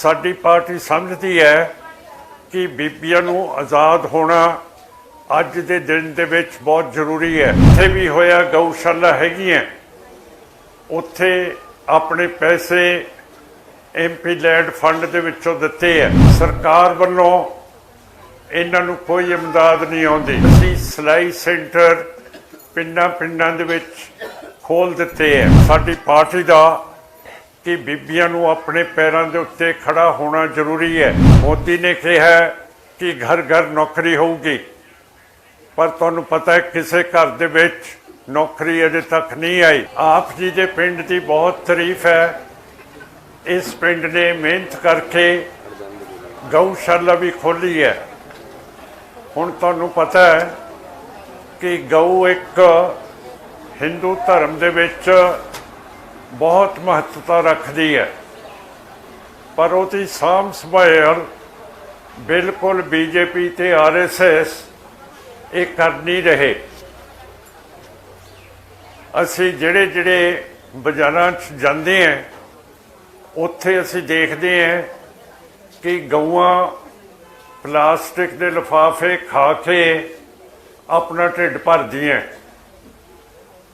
ਸਾਡੀ ਪਾਰਟੀ ਸਮਝਦੀ ਹੈ ਕਿ ਬੀਬੀਆਂ ਨੂੰ ਆਜ਼ਾਦ ਹੋਣਾ ਅੱਜ ਦੇ ਦਿਨ ਦੇ ਵਿੱਚ ਬਹੁਤ ਜ਼ਰੂਰੀ ਹੈ। ਇੱਥੇ ਵੀ ਹੋਇਆ ਗਊਸ਼ਾਲਾ ਹੈਗੀਆਂ, ਉੱਥੇ ਆਪਣੇ ਪੈਸੇ ਐਮਪੀ ਲੈਂਡ ਫੰਡ ਦੇ ਵਿੱਚੋਂ ਦਿੱਤੇ ਹੈ ਸਰਕਾਰ ਵੱਲੋਂ ਇਹਨਾਂ ਨੂੰ ਕੋਈ ਇਮਦਾਦ ਨਹੀਂ ਆਉਂਦੀ। ਅਸੀਂ ਸਲਾਈ ਸੈਂਟਰ ਪਿੰਡਾਂ ਪਿੰਡਾਂ ਦੇ ਵਿੱਚ ਖੋਲ ਦਿੱਤੇ ਹੈ ਸਾਡੀ ਪਾਰਟੀ ਦਾ ਕਿ ਬੀਬੀਆਂ ਨੂੰ ਆਪਣੇ ਪੈਰਾਂ ਦੇ ਉੱਤੇ ਖੜਾ ਹੋਣਾ ਜ਼ਰੂਰੀ ਹੈ। ਮੋਦੀ ਨੇ ਕਿਹਾ ਕਿ ਘਰ ਘਰ ਨੌਕਰੀ ਹੋਊਗੀ। ਪਰ ਤੁਹਾਨੂੰ ਪਤਾ ਹੈ, ਕਿਸੇ ਘਰ ਦੇ ਵਿੱਚ ਨੌਕਰੀ ਅਜੇ ਤੱਕ ਨਹੀਂ ਆਈ। ਆਪ ਜੀ ਦੇ ਪਿੰਡ ਦੀ ਬਹੁਤ ਤਾਰੀਫ ਹੈ। ਇਸ ਪਿੰਡ ਨੇ ਮਿਹਨਤ ਕਰਕੇ ਗਊਸ਼ਾਲਾ ਵੀ ਖੋਲੀ ਹੈ। ਹੁਣ ਤੁਹਾਨੂੰ ਪਤਾ ਹੈ ਕਿ ਗਊ ਇੱਕ ਹਿੰਦੂ ਧਰਮ ਦੇ ਵਿੱਚ ਬਹੁਤ ਮਹੱਤਤਾ ਰੱਖਦੀ ਹੈ। ਪਰ ਉਹਦੀ ਸਾਂਭ ਸੰਭਾਲ ਬਿਲਕੁਲ ਬੀਜੇਪੀ ਤੇ ਆਰਐਸਐਸ ਇਹ ਕਰ ਨਹੀਂ ਰਹੇ। ਅਸੀਂ ਜਿਹੜੇ ਜਿਹੜੇ ਬਾਜ਼ਾਰਾਂ 'ਚ ਜਾਂਦੇ ਹਾਂ, ਉੱਥੇ ਅਸੀਂ ਦੇਖਦੇ ਹਾਂ ਕਿ ਗਊਆਂ ਪਲਾਸਟਿਕ ਦੇ ਲਿਫਾਫੇ ਖਾ ਕੇ ਆਪਣਾ ਢਿੱਡ ਭਰਦੀਆਂ।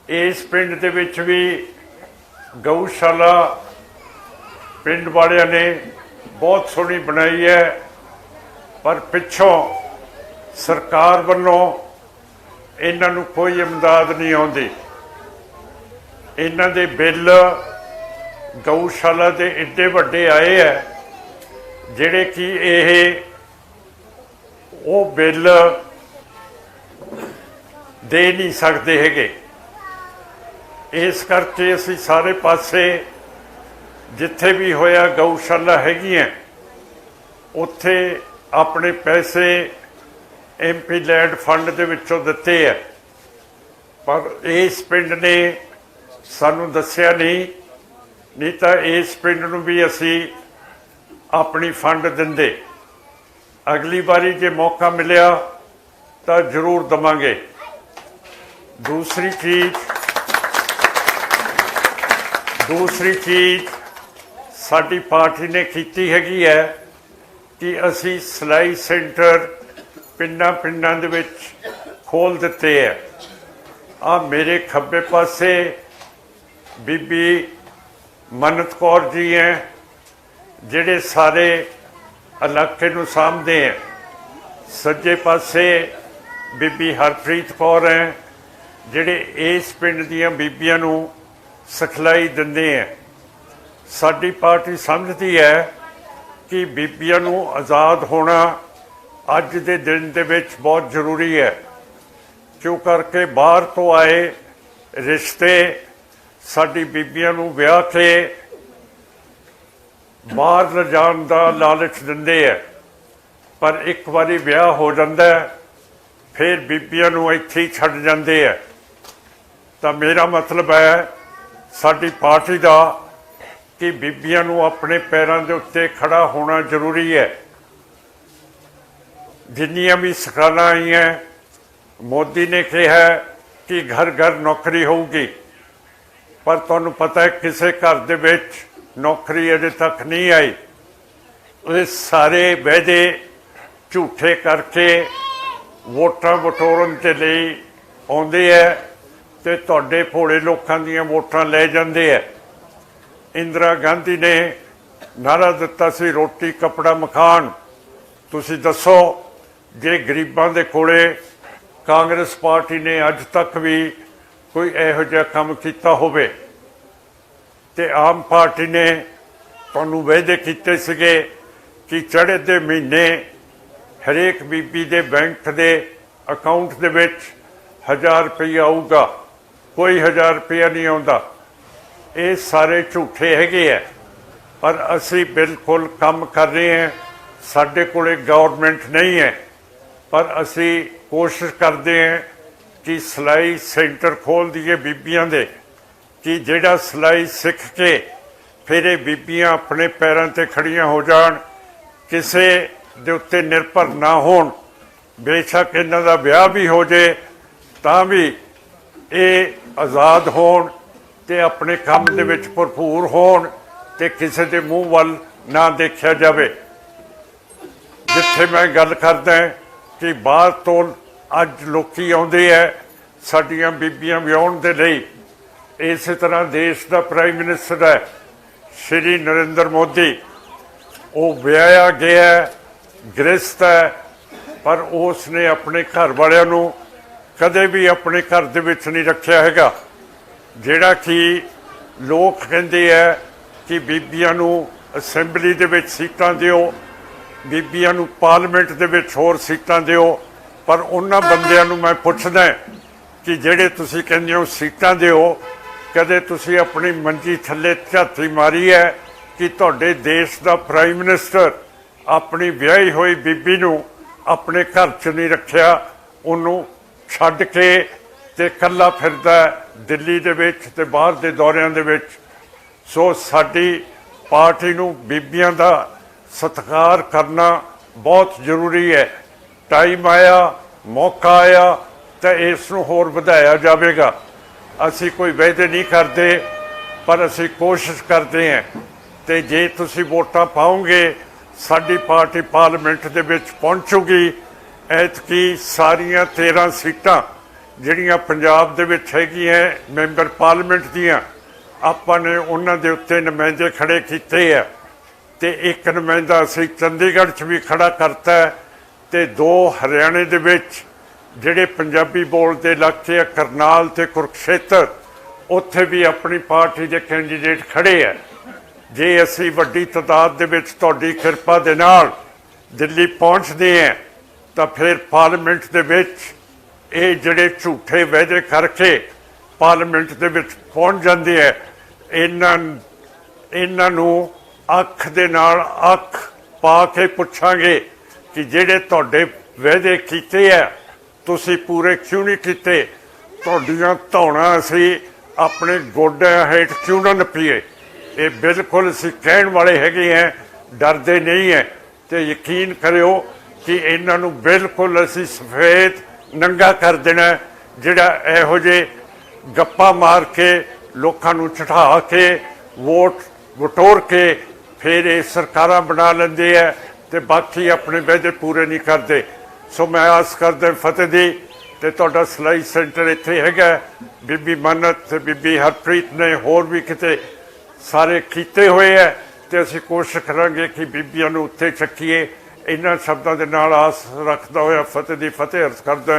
ਇਸ ਪਿੰਡ ਦੇ ਵਿੱਚ ਵੀ ਗਊਸ਼ਾਲਾ ਪਿੰਡ ਵਾਲਿਆਂ ਨੇ ਬਹੁਤ ਸੋਹਣੀ ਬਣਾਈ ਹੈ, ਪਰ ਪਿੱਛੋਂ ਸਰਕਾਰ ਵੱਲੋਂ ਇਹਨਾਂ ਨੂੰ ਕੋਈ ਇਮਦਾਦ ਨਹੀਂ ਆਉਂਦੀ। ਇਹਨਾਂ ਦੇ ਬਿੱਲ ਗਊਸ਼ਾਲਾ ਦੇ ਇੱਡੇ ਵੱਡੇ ਆਏ ਹੈ, ਜਿਹੜੇ ਕਿ ਇਹ ਉਹ ਬਿੱਲ ਦੇ ਨਹੀਂ ਸਕਦੇ ਹੈਗੇ। ਇਸ ਕਰਕੇ ਅਸੀਂ ਸਾਰੇ ਪਾਸੇ ਜਿੱਥੇ ਵੀ ਹੋਇਆ ਗਊਸ਼ਾਲਾ ਹੈਗੀਆਂ, ਉੱਥੇ ਆਪਣੇ ਪੈਸੇ ਐਮਪੀ ਲੈਂਡ ਫੰਡ ਦੇ ਵਿੱਚੋਂ ਦਿੱਤੇ ਹੈ ਪਰ ਇਸ ਪਿੰਡ ਨੇ ਸਾਨੂੰ ਦੱਸਿਆ ਨਹੀਂ ਨਹੀਂ ਤਾਂ ਇਸ ਪਿੰਡ ਨੂੰ ਵੀ ਅਸੀਂ ਆਪਣੀ ਫੰਡ ਦਿੰਦੇ। ਅਗਲੀ ਵਾਰੀ ਜੇ ਮੌਕਾ ਮਿਲਿਆ ਤਾਂ ਜ਼ਰੂਰ ਦਵਾਂਗੇ। ਦੂਸਰੀ ਚੀਜ਼ ਦੂਸਰੀ ਚੀਜ਼ ਸਾਡੀ ਪਾਰਟੀ ਨੇ ਕੀਤੀ ਹੈਗੀ ਹੈ ਕਿ ਅਸੀਂ ਸਲਾਈ ਸੈਂਟਰ ਪਿੰਡਾਂ ਪਿੰਡਾਂ ਦੇ ਵਿੱਚ ਖੋਲ ਦਿੱਤੇ ਹੈ। ਆ ਮੇਰੇ ਖੱਬੇ ਪਾਸੇ ਬੀਬੀ ਮਨਤ ਕੌਰ ਜੀ ਹੈ, ਜਿਹੜੇ ਸਾਰੇ ਇਲਾਕੇ ਨੂੰ ਸਾਂਭਦੇ ਹੈ। ਸੱਜੇ ਪਾਸੇ ਬੀਬੀ ਹਰਪ੍ਰੀਤ ਕੌਰ ਹੈ, ਜਿਹੜੇ ਇਸ ਪਿੰਡ ਦੀਆਂ ਬੀਬੀਆਂ ਨੂੰ ਸਿਖਲਾਈ ਦਿੰਦੇ ਹੈ ਸਾਡੀ ਪਾਰਟੀ ਸਮਝਦੀ ਹੈ ਕਿ ਬੀਬੀਆਂ ਨੂੰ ਆਜ਼ਾਦ ਹੋਣਾ ਅੱਜ ਦੇ ਦਿਨ ਦੇ ਵਿੱਚ ਬਹੁਤ ਜ਼ਰੂਰੀ ਹੈ। ਕਿਉਂ ਕਰਕੇ ਬਾਹਰ ਤੋਂ ਆਏ ਰਿਸ਼ਤੇ ਸਾਡੀ ਬੀਬੀਆਂ ਨੂੰ ਵਿਆਹ ਕੇ ਬਾਹਰ ਲਿਜਾਣ ਦਾ ਲਾਲਚ ਦਿੰਦੇ ਹੈ ਪਰ ਇੱਕ ਵਾਰੀ ਵਿਆਹ ਹੋ ਜਾਂਦਾ ਫਿਰ ਬੀਬੀਆਂ ਨੂੰ ਇੱਥੇ ਹੀ ਛੱਡ ਜਾਂਦੇ ਹੈ ਤਾਂ ਮੇਰਾ ਮਤਲਬ ਹੈ ਸਾਡੀ ਪਾਰਟੀ ਦਾ ਕਿ ਬੀਬੀਆਂ ਨੂੰ ਆਪਣੇ ਪੈਰਾਂ ਦੇ ਉੱਤੇ ਖੜਾ ਹੋਣਾ ਜ਼ਰੂਰੀ ਹੈ। ਜਿੰਨੀਆਂ ਵੀ ਸਰਕਾਰਾਂ ਆਈਆਂ, ਮੋਦੀ ਨੇ ਕਿਹਾ ਕਿ ਘਰ ਘਰ ਨੌਕਰੀ ਹੋਊਗੀ। ਪਰ ਤੁਹਾਨੂੰ ਪਤਾ ਹੈ, ਕਿਸੇ ਘਰ ਦੇ ਵਿੱਚ ਨੌਕਰੀ ਅਜੇ ਤੱਕ ਨਹੀਂ ਆਈ। ਇਹ ਸਾਰੇ ਵਾਅਦੇ ਝੂਠੇ ਕਰਕੇ ਵੋਟਾਂ ਵਟੋਰਨ ਦੇ ਲਈ ਆਉਂਦੇ ਹੈ। ਤੇ ਤੁਹਾਡੇ ਭੋਲੇ ਲੋਕਾਂ ਦੀਆਂ ਵੋਟਾਂ ਲੈ ਜਾਂਦੇ ਹੈ ਇੰਦਰਾ ਗਾਂਧੀ ਨੇ ਨਾਰਾ ਦਿੱਤਾ ਸੀ ਰੋਟੀ, ਕਪੜਾ ਮਕਾਨ ਤੁਸੀਂ ਦੱਸੋ, ਜੇ ਗਰੀਬਾਂ ਦੇ ਕੋਲੇ ਕਾਂਗਰਸ ਪਾਰਟੀ ਨੇ ਅੱਜ ਤੱਕ ਵੀ ਕੋਈ ਇਹੋ ਜਿਹਾ ਕੰਮ ਕੀਤਾ ਹੋਵੇ ਤੇ ਆਮ ਪਾਰਟੀ ਨੇ ਤੁਹਾਨੂੰ ਵਾਅਦੇ ਕੀਤੇ ਸੀਗੇ ਕਿ ਚੜ੍ਹੇ ਦੇ ਮਹੀਨੇ ਹਰੇਕ ਬੀਬੀ ਦੇ ਬੈਂਕ ਦੇ ਅਕਾਊਂਟ ਦੇ ਵਿੱਚ 1000 ਰੁਪਏ ਆਊਗਾ। ਕੋਈ 1000 ਰੁਪਏ ਨਹੀਂ ਆਉਂਦਾ। ਇਹ ਸਾਰੇ ਝੂਠੇ ਹੈਗੇ ਆ। ਪਰ ਅਸੀਂ ਬਿਲਕੁਲ ਕੰਮ ਕਰ ਰਹੇ ਹਾਂ। ਸਾਡੇ ਕੋਲੇ ਗਵਰਨਮੈਂਟ ਨਹੀਂ ਹੈ। ਪਰ ਅਸੀਂ ਕੋਸ਼ਿਸ਼ ਕਰਦੇ ਹਾਂ ਕਿ ਸਿਲਾਈ ਸੈਂਟਰ ਖੋਲ ਦਈਏ ਬੀਬੀਆਂ ਦੇ। ਕਿ ਜਿਹੜਾ ਸਿਲਾਈ ਸਿੱਖ ਕੇ ਫਿਰ ਇਹ ਬੀਬੀਆਂ ਆਪਣੇ ਪੈਰਾਂ ਤੇ ਖੜੀਆਂ ਹੋ ਜਾਣ। ਕਿਸੇ ਦੇ ਉੱਤੇ ਨਿਰਭਰ ਨਾ ਹੋਣ। ਬੇਸ਼ੱਕ ਇਹਨਾਂ ਦਾ ਵਿਆਹ ਵੀ ਹੋ ਜੇ, ਤਾਂ ਵੀ ਇਹ ਆਜ਼ਾਦ ਹੋਣ ਤੇ ਆਪਣੇ ਕੰਮ ਦੇ ਵਿੱਚ ਭਰਪੂਰ ਹੋਣ ਤੇ ਕਿਸੇ ਦੇ ਮੂੰਹ ਵੱਲ ਨਾ ਦੇਖਿਆ ਜਾਵੇ। ਜਿੱਥੇ ਮੈਂ ਗੱਲ ਕਰਦਾ ਕਿ ਬਾਹਰ ਤੋਂ ਅੱਜ ਲੋਕੀ ਆਉਂਦੇ ਐ ਸਾਡੀਆਂ ਬੀਬੀਆਂ ਵਿਆਹਣ ਦੇ ਲਈ। ਇਸੇ ਤਰ੍ਹਾਂ ਦੇਸ਼ ਦਾ ਪ੍ਰਾਈਮ ਮਿਨਿਸਟਰ ਹੈ ਸ਼੍ਰੀ ਨਰਿੰਦਰ ਮੋਦੀ। ਉਹ ਵਿਆਹਿਆ ਗਿਆ ਹੈ, ਗ੍ਰਸਤ ਹੈ ਪਰ ਉਸ ਨੇ ਆਪਣੇ ਘਰ ਵਾਲਿਆਂ ਨੂੰ ਕਦੇ ਵੀ ਆਪਣੇ ਘਰ ਦੇ ਵਿੱਚ ਨਹੀਂ ਰੱਖਿਆ ਹੈਗਾ। ਜਿਹੜਾ ਕਿ ਲੋਕ ਕਹਿੰਦੇ ਆ ਕਿ ਬੀਬੀਆਂ ਨੂੰ ਅਸੈਂਬਲੀ ਦੇ ਵਿੱਚ ਸੀਟਾਂ ਦਿਓ, ਬੀਬੀਆਂ ਨੂੰ ਪਾਰਲੀਮੈਂਟ ਦੇ ਵਿੱਚ ਹੋਰ ਸੀਟਾਂ ਦਿਓ, ਪਰ ਉਹਨਾਂ ਬੰਦਿਆਂ ਨੂੰ ਮੈਂ ਪੁੱਛਦਾ ਕਿ ਜਿਹੜੇ ਤੁਸੀਂ ਕਹਿੰਦੇ ਹੋ ਸੀਟਾਂ ਦਿਓ, ਕਦੇ ਤੁਸੀਂ ਆਪਣੀ ਮੰਜੀ ਥੱਲੇ ਝਾਤੀ ਮਾਰੀ ਹੈ ਕਿ ਤੁਹਾਡੇ ਦੇਸ਼ ਦਾ ਪ੍ਰਾਈਮ ਮਿਨਿਸਟਰ ਆਪਣੀ ਵਿਆਹੀ ਹੋਈ ਬੀਬੀ ਨੂੰ ਆਪਣੇ ਘਰ 'ਚ ਨਹੀਂ ਰੱਖਿਆ, ਉਹਨੂੰ ਛੱਡ ਕੇ ਤੇ ਇਕੱਲਾ ਫਿਰਦਾ ਦਿੱਲੀ ਦੇ ਵਿੱਚ ਤੇ ਬਾਹਰ ਦੇ ਦੌਰਿਆਂ ਦੇ ਵਿੱਚ। ਸੋ ਸਾਡੀ ਪਾਰਟੀ ਨੂੰ ਬੀਬੀਆਂ ਦਾ ਸਤਿਕਾਰ ਕਰਨਾ ਬਹੁਤ ਜ਼ਰੂਰੀ ਹੈ। ਟਾਈਮ ਆਇਆ, ਮੌਕਾ ਆਇਆ ਤਾਂ ਇਸ ਨੂੰ ਹੋਰ ਵਧਾਇਆ ਜਾਵੇਗਾ। ਅਸੀਂ ਕੋਈ ਵਾਅਦੇ ਨਹੀਂ ਕਰਦੇ, ਪਰ ਅਸੀਂ ਕੋਸ਼ਿਸ਼ ਕਰਦੇ ਹਾਂ ਤੇ ਜੇ ਤੁਸੀਂ ਵੋਟਾਂ ਪਾਓਗੇ, ਸਾਡੀ ਪਾਰਟੀ ਪਾਰਲੀਮੈਂਟ ਦੇ ਵਿੱਚ ਪਹੁੰਚੂਗੀ ਐਤਕੀ ਸਾਰੀਆਂ 13 ਸੀਟਾਂ ਜਿਹੜੀਆਂ ਪੰਜਾਬ ਦੇ ਵਿੱਚ ਹੈਗੀਆਂ, ਮੈਂਬਰ ਪਾਰਲੀਮੈਂਟ ਦੀਆਂ, ਆਪਾਂ ਨੇ ਉਹਨਾਂ ਦੇ ਉੱਤੇ ਨੁਮਾਇੰਦੇ ਖੜੇ ਕੀਤੇ ਆ। ਤੇ ਇੱਕ ਨੁਮਾਇੰਦਾ ਅਸੀਂ ਚੰਡੀਗੜ੍ਹ 'ਚ ਵੀ ਖੜਾ ਕਰਤਾ ਹੈ ਤੇ ਦੋ ਹਰਿਆਣੇ ਦੇ ਵਿੱਚ, ਜਿਹੜੇ ਪੰਜਾਬੀ ਬੋਲਦੇ ਇਲਾਕੇ ਆ, ਕਰਨਾਲ ਤੇ ਕੁਰਕਸ਼ੇਤਰ, ਉੱਥੇ ਵੀ ਆਪਣੀ ਪਾਰਟੀ ਦੇ ਕੈਂਡੀਡੇਟ ਖੜੇ ਆ। ਜੇ ਅਸੀਂ ਵੱਡੀ ਤਾਦਾਦ ਦੇ ਵਿੱਚ ਤੁਹਾਡੀ ਕਿਰਪਾ ਦੇ ਨਾਲ ਦਿੱਲੀ ਪਹੁੰਚਦੇ ਹਾਂ ਤਾਂ ਫਿਰ ਪਾਰਲੀਮੈਂਟ ਦੇ ਵਿੱਚ ਇਹ ਜਿਹੜੇ ਝੂਠੇ ਵਾਅਦੇ ਕਰਕੇ ਪਾਰਲੀਮੈਂਟ ਦੇ ਵਿੱਚ ਪਹੁੰਚ ਜਾਂਦੇ ਹੈ ਇਹਨਾਂ ਇਹਨਾਂ ਨੂੰ ਅੱਖ ਦੇ ਨਾਲ ਅੱਖ ਪਾ ਕੇ ਪੁੱਛਾਂਗੇ ਕਿ ਜਿਹੜੇ ਤੁਹਾਡੇ ਵਾਅਦੇ ਕੀਤੇ ਆ, ਤੁਸੀਂ ਪੂਰੇ ਕਿਉਂ ਨਹੀਂ ਕੀਤੇ? ਤੁਹਾਡੀਆਂ ਧੌਣਾ ਅਸੀਂ ਆਪਣੇ ਗੋਡਿਆਂ ਹੇਠ ਕਿਉਂ ਨਾ ਨੱਪੀਏ? ਇਹ ਬਿਲਕੁਲ ਅਸੀਂ ਕਹਿਣ ਵਾਲੇ ਹੈਗੇ ਆ, ਡਰਦੇ ਨਹੀਂ ਹੈ ਤੇ ਯਕੀਨ ਕਰਿਓ ਕਿ ਇਹਨਾਂ ਨੂੰ ਬਿਲਕੁਲ ਅਸੀਂ ਸਫੇਦ ਨੰਗਾ ਕਰ ਦੇਣਾ ਜਿਹੜਾ ਇਹੋ ਜਿਹੇ ਗੱਪਾਂ ਮਾਰ ਕੇ, ਲੋਕਾਂ ਨੂੰ ਚਠਾ ਕੇ, ਵੋਟ ਵਟੋਰ ਕੇ ਫਿਰ ਇਹ ਸਰਕਾਰਾਂ ਬਣਾ ਲੈਂਦੇ ਆ ਤੇ ਬਾਕੀ ਆਪਣੇ ਵਾਅਦੇ ਪੂਰੇ ਨਹੀਂ ਕਰਦੇ। ਸੋ ਮੈਂ ਆਸ ਕਰਦਾ ਫਤਿਹ ਦੀ ਤੇ ਤੁਹਾਡਾ ਸਲਾਈ ਸੈਂਟਰ ਇੱਥੇ ਹੈਗਾ ਬੀਬੀ ਮੰਨਤ ਤੇ ਬੀਬੀ ਹਰਪ੍ਰੀਤ ਨੇ ਹੋਰ ਵੀ ਕਿਤੇ ਸਾਰੇ ਕੀਤੇ ਹੋਏ ਹੈ ਤੇ ਅਸੀਂ ਕੋਸ਼ਿਸ਼ ਕਰਾਂਗੇ ਕਿ ਬੀਬੀਆਂ ਨੂੰ ਉੱਥੇ ਚੱਕੀਏ। ਇਹਨਾਂ ਸ਼ਬਦਾਂ ਦੇ ਨਾਲ ਆਸ ਰੱਖਦਾ ਹੋਇਆ ਫਤਿਹ ਦੀ ਫਤਿਹ ਅਰਜ਼ ਕਰਦਾ